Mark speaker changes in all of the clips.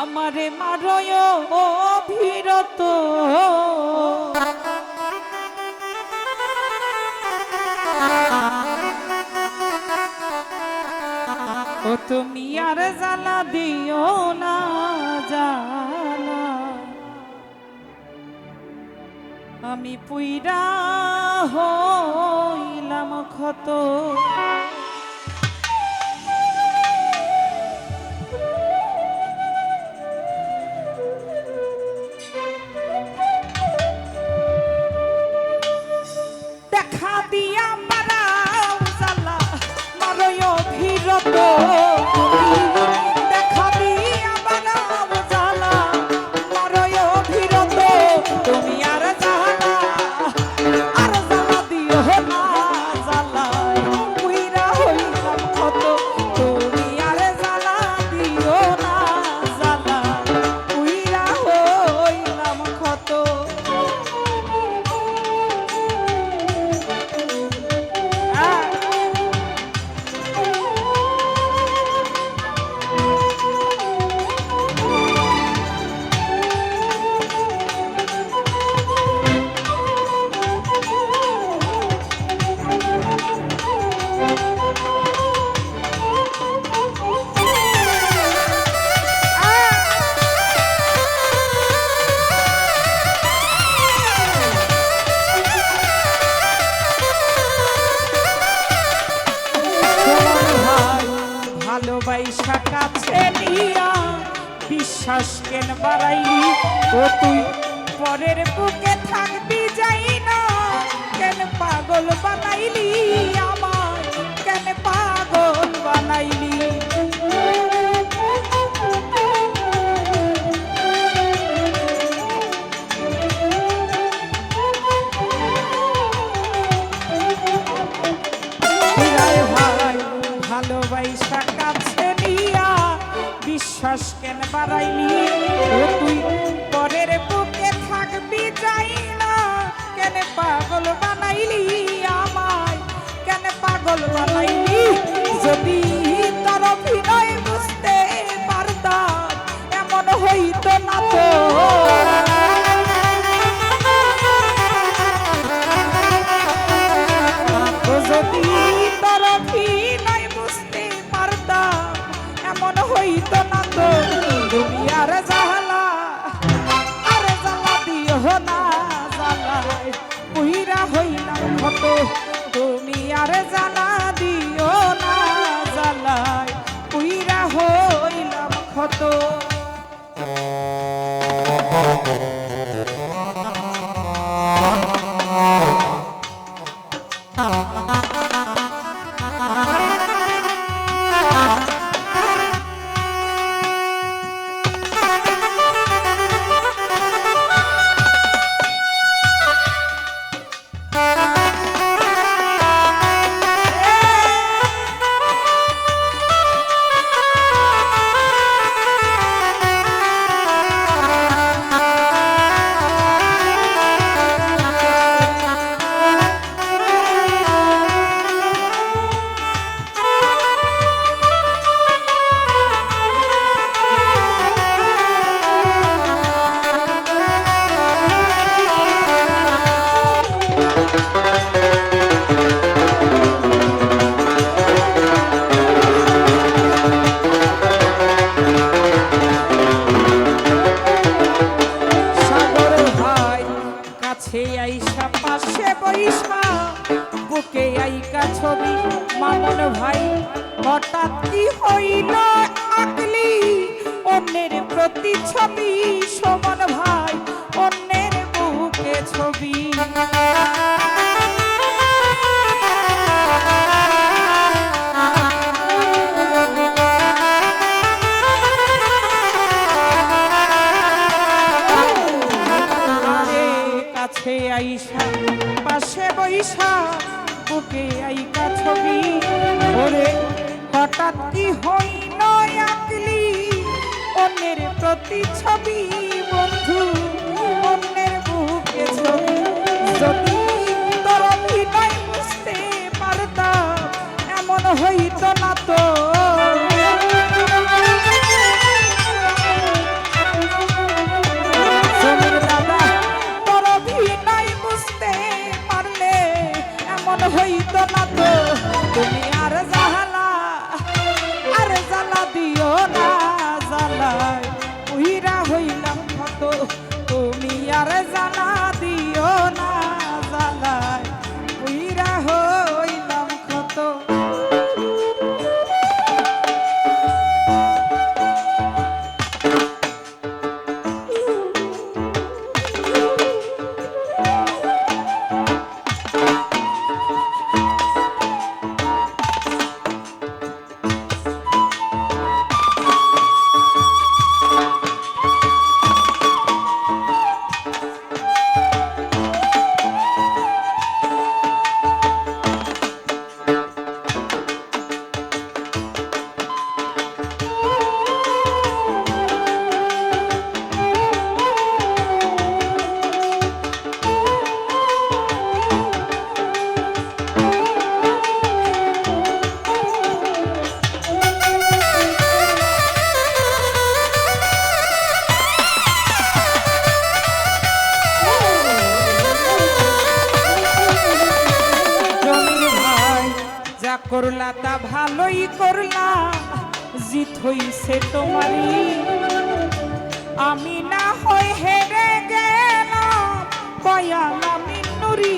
Speaker 1: আমারে মারয় অভিরত। ও তুমি আর জ্বালা দিও না জানা আমি পুইরা হইলাম ক্ষত। Tía শ্বাস বাড়াইলি। ও তুই পরের বুকে থাকবি যাই না। কেন পাগল বানাইলি? পাগল বানাইলি আমায়। কেন পাগল বানাইলি? প্রতি ছবি বন্ধু, অন্যের বুকে ছবি। যদি তোর অভিনয় বুঝতে পারতাম, এমন হইত না তো। হইতো না তো। তুমি করলা তা ভালোই করলা, জিত হইছে তোমারই। আমি না হয় হেরে গেলাম বয়াল আমি নুরি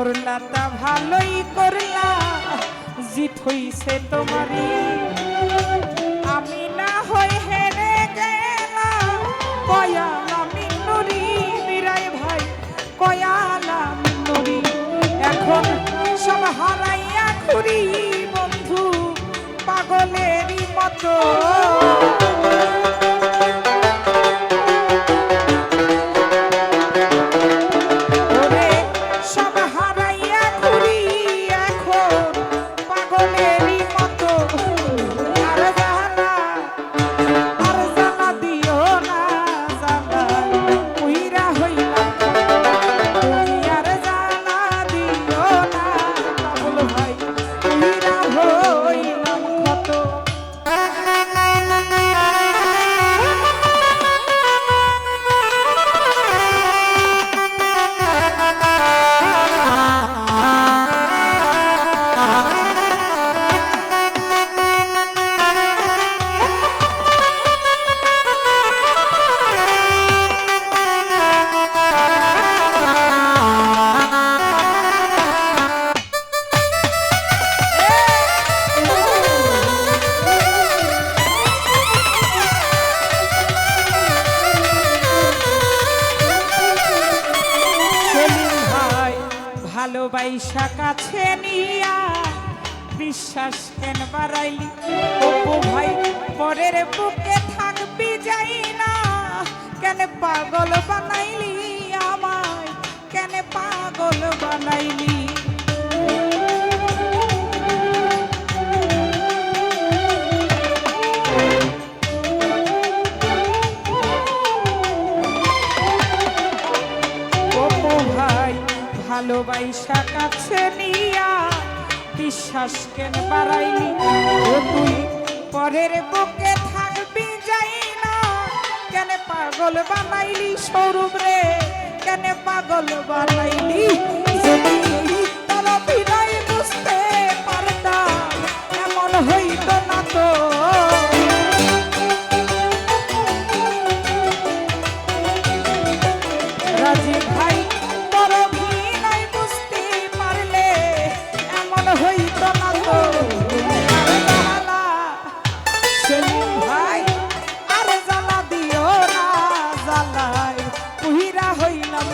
Speaker 1: করলা তা ভালোই করলা, জিত হইছে তোমারই। আমি না হই হেরে গেলাম, কয়ালা মিন্নুরি মিরাই ভাই, কয়ালা মিন্নুরি এখন সব হারাইয়া ঘুরি বন্ধু, পাগলেরই মতো। ভালোবাইসা কাছে নিয়া বিশ্বাস কেন বাড়াইলি? অপু ভাই, পরের বুকে থাকবি যাই না। কেন পাগল বানাইলি আমায়? কেন পাগল বানাইলি? ভালোবাইসা কাছে নিয়া বিশ্বাস কেন বাড়াইলি? ও তুই পরের বুকে থাকবি যাই না। কেন পাগল বানাইলি সৌরভ রে? কেন পাগল বানাইলি? যদি তোর পুহিরা হইলাম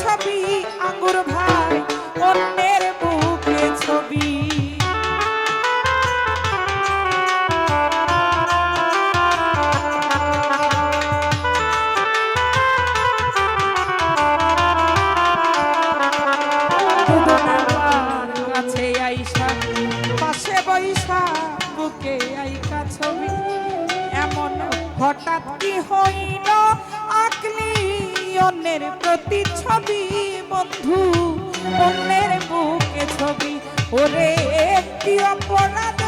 Speaker 1: ছবি, আঙ্গুর ভাই, অন্যের বুকে ছবি। পাশে বইসা, বুকে আইকা ছবি। এমন হঠাৎ কি হইল? অন্যের প্রতি ছবি বন্ধু অন্যের বুকে ছবি। ওরে একটি অপরাধ